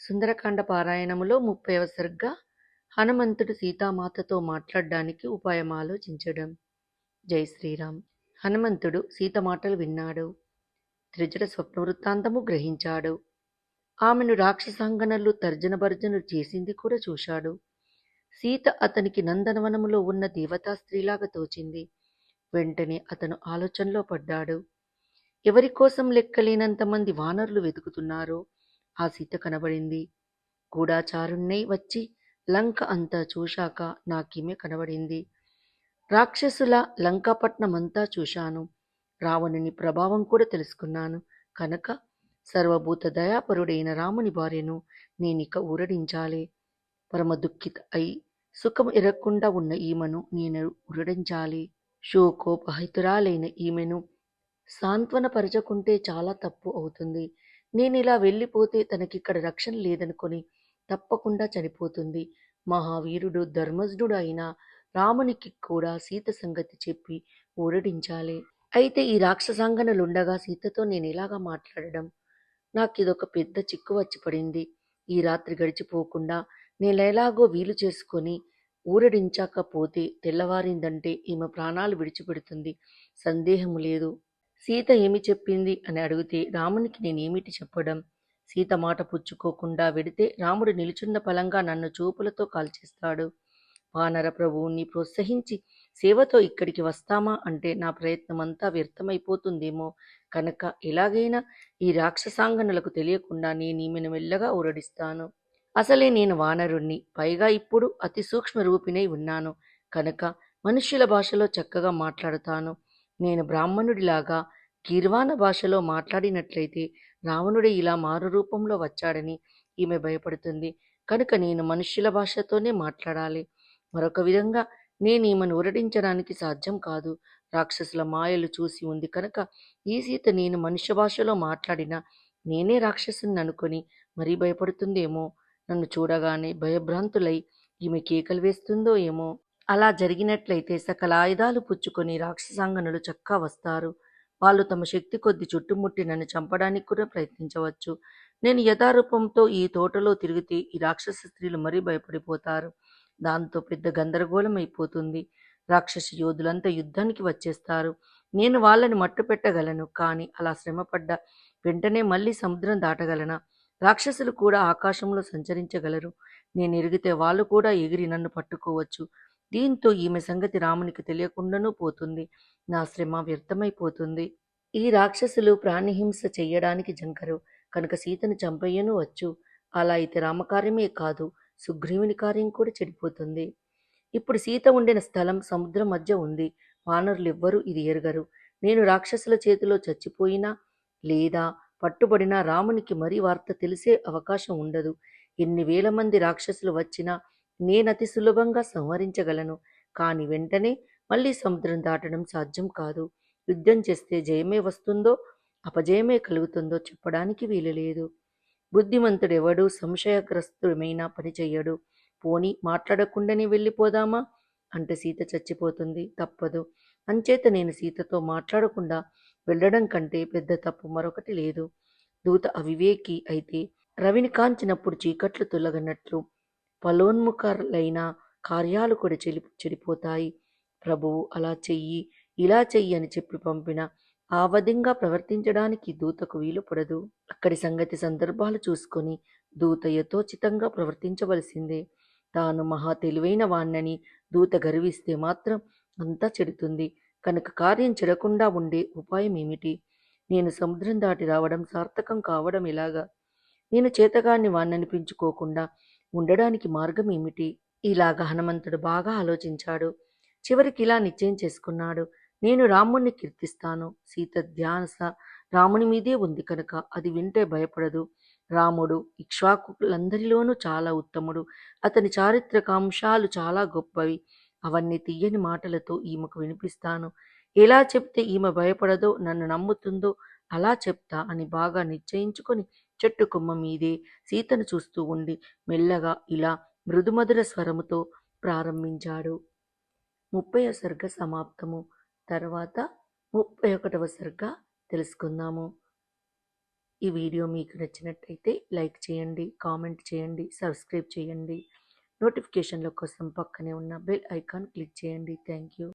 సుందరకాండ పారాయణములో ముప్పైవ సరిగ్గా హనుమంతుడు సీతామాతతో మాట్లాడడానికి ఉపాయం ఆలోచించడం. జై శ్రీరామ్. హనుమంతుడు సీత మాటలు విన్నాడు. త్రిజట స్వప్న వృత్తాంతము గ్రహించాడు. ఆమెను రాక్షసాంగనలు తర్జన భర్జనలు చేసింది కూడా చూశాడు. సీత అతనికి నందనవనములో ఉన్న దేవతా స్త్రీలాగా తోచింది. వెంటనే అతను ఆలోచనలో పడ్డాడు. ఎవరి కోసం లెక్కలేనంత మంది వానరులు వెతుకుతున్నారో ఆ సీత కనబడింది. గూఢాచారుణ్ణై వచ్చి లంక అంతా చూశాక నాకీమె కనబడింది. రాక్షసుల లంకాపట్నమంతా చూశాను. రావణుని ప్రభావం కూడా తెలుసుకున్నాను. కనుక సర్వభూత దయాపరుడైన రాముని భార్యను నేనిక ఊరడించాలి. పరమ దుఃఖిత అయి సుఖం ఎరగకుండా ఉన్న ఈమెను నేను ఉరడించాలి శోకోపహితురాలైన ఈమెను సాంత్వనపరచకుంటే చాలా తప్పు అవుతుంది. నేను ఇలా వెళ్ళిపోతే తనకిక్కడ రక్షణ లేదనుకొని తప్పకుండా చనిపోతుంది. మహావీరుడు ధర్మజ్ఞుడు అయిన రామునికి కూడా సీత సంగతి చెప్పి ఊరడించాలి. అయితే ఈ రాక్షసాంగనలుండగా సీతతో నేను ఇలాగా మాట్లాడడం? నాకు ఇదొక పెద్ద చిక్కు వచ్చి పడింది ఈ రాత్రి గడిచిపోకుండా నేను ఎలాగో వీలు చేసుకొని ఊరడించకపోతే తెల్లవారిందంటే ఈమె ప్రాణాలు విడిచిపెడుతుంది. సందేహం లేదు. సీత ఏమి చెప్పింది అని అడిగితే రామునికి నేనేమిటి చెప్పడం? సీత మాట పుచ్చుకోకుండా వెడితే రాముడు నిలుచున్న పలంగా నన్ను చూపులతో కాల్చేస్తాడు. వానర ప్రభువుని ప్రోత్సహించి సేవతో ఇక్కడికి వస్తామా అంటే నా ప్రయత్నమంతా వ్యర్థమైపోతుందేమో. కనుక ఎలాగైనా ఈ రాక్షసాంగనులకు తెలియకుండా నేను ఈమెను మెల్లగా ఊరడిస్తాను. అసలే నేను వానరుణ్ణి. పైగా ఇప్పుడు అతి సూక్ష్మ రూపిణై ఉన్నాను. కనుక మనుష్యుల భాషలో చక్కగా మాట్లాడుతాను. నేను బ్రాహ్మణుడిలాగా గీర్వాణ భాషలో మాట్లాడినట్లయితే రావణుడే ఇలా మారు రూపంలో వచ్చాడని ఈమె భయపడుతుంది. కనుక నేను మనుష్యుల భాషతోనే మాట్లాడాలి. మరొక విధంగా నేను ఈమెను ఊరడించడానికి సాధ్యం కాదు. రాక్షసుల మాయలు చూసి ఉంది కనుక ఈ సీత నేను మనుష్య భాషలో మాట్లాడినా నేనే రాక్షసుని అనుకొని మరీ భయపడుతుందేమో? నన్ను చూడగానే భయభ్రాంతులై ఈమె కేకలు వేస్తుందో ఏమో? అలా జరిగినట్లయితే సకల ఆయుధాలు పుచ్చుకొని రాక్షసాంగనులు చక్కా వస్తారు. వాళ్ళు తమ శక్తి కొద్ది చుట్టుముట్టి నన్ను చంపడానికి కూడా ప్రయత్నించవచ్చు. నేను యథారూపంతో ఈ తోటలో తిరిగితే ఈ రాక్షస స్త్రీలు మరీ భయపడిపోతారు. దాంతో పెద్ద గందరగోళం అయిపోతుంది. రాక్షస యోధులంతా యుద్ధానికి వచ్చేస్తారు. నేను వాళ్ళని మట్టు పెట్టగలను కానీ అలా శ్రమపడ్డ వెంటనే మళ్ళీ సముద్రం దాటగలనా? రాక్షసులు కూడా ఆకాశంలో సంచరించగలరు. నేను ఎరిగితే వాళ్ళు కూడా ఎగిరి నన్ను పట్టుకోవచ్చు. దీంతో ఈమె సంగతి రామునికి తెలియకుండానూ పోతుంది. నా శ్రమ వ్యర్థమైపోతుంది. ఈ రాక్షసులు ప్రాణిహింస చెయ్యడానికి జంకరు. కనుక సీతను చంపయ్యను వచ్చు. అలా అయితే రామకార్యమే కాదు సుగ్రీవుని కార్యం కూడా చెడిపోతుంది. ఇప్పుడు సీత ఉండిన స్థలం సముద్రం మధ్య ఉంది. వానరులు ఎవ్వరూ ఇది ఎరగరు. నేను రాక్షసుల చేతిలో చచ్చిపోయినా లేదా పట్టుబడినా రామునికి మరీ వార్త తెలిసే అవకాశం ఉండదు. ఎన్ని వేల మంది రాక్షసులు వచ్చినా నేనతి సులభంగా సంహరించగలను. కాని వెంటనే మళ్ళీ సముద్రం దాటడం సాధ్యం కాదు. యుద్ధం చేస్తే జయమే వస్తుందో అపజయమే కలుగుతుందో చెప్పడానికి వీలులేదు బుద్ధిమంతుడెవడు సంశయగ్రస్తుడమైన పనిచెయ్యడు పోని మాట్లాడకుండానే వెళ్ళిపోదామా? అంటే సీత చచ్చిపోతుంది. తప్పదు. అంచేత నేను సీతతో మాట్లాడకుండా వెళ్ళడం కంటే పెద్ద తప్పు మరొకటి లేదు. దూత అవివేకి అయితే రవిని కాంచినప్పుడు చీకట్లు తొలగనట్లు ఫలోన్ముఖులైన కార్యాలు కూడా చెలి చెడిపోతాయి. ప్రభువు అలా చెయ్యి ఇలా చెయ్యి అని చెప్పి పంపిన ఆవధంగా ప్రవర్తించడానికి దూతకు వీలు పడదు. అక్కడి సంగతి సందర్భాలు చూసుకొని దూత యథోచితంగా ప్రవర్తించవలసిందే. తాను మహా తెలివైన వాణ్ణని దూత గర్విస్తే మాత్రం అంతా చెడుతుంది. కనుక కార్యం చెడకుండా ఉండే ఉపాయం ఏమిటి? నేను సముద్రం దాటి రావడం సార్థకం కావడం ఇలాగా నేను చేతగాన్ని వాణ్ణనిపించుకోకుండా ఉండడానికి మార్గం ఏమిటి ఇలాగ హనుమంతుడు బాగా ఆలోచించాడు. చివరికి ఇలా నిశ్చయం చేసుకున్నాడు. నేను రాముణ్ణి కీర్తిస్తాను. సీత ధ్యానస రాముని మీదే ఉంది కనుక అది వింటే భయపడదు. రాముడు ఇక్ష్వాకులందరిలోనూ చాలా ఉత్తముడు. అతని చారిత్రక అంశాలు చాలా గొప్పవి. అవన్నీ తీయని మాటలతో ఈమెకు వినిపిస్తాను. ఎలా చెప్తే ఈమె భయపడదో నన్ను నమ్ముతుందో అలా చెప్తా అని బాగా నిశ్చయించుకొని చెట్టు కొమ్మ మీదే సీతను చూస్తూ ఉండి మెల్లగా ఇలా మృదుమధుర స్వరముతో ప్రారంభించాడు. ముప్పై సర్గ సమాప్తము. తర్వాత ముప్పై ఒకటవ సర్గ తెలుసుకుందాము. ఈ వీడియో మీకు నచ్చినట్టయితే లైక్ చేయండి కామెంట్ చేయండి సబ్స్క్రైబ్ చేయండి. నోటిఫికేషన్ల కోసం పక్కనే ఉన్న బెల్ ఐకాన్ క్లిక్ చేయండి. Thank you.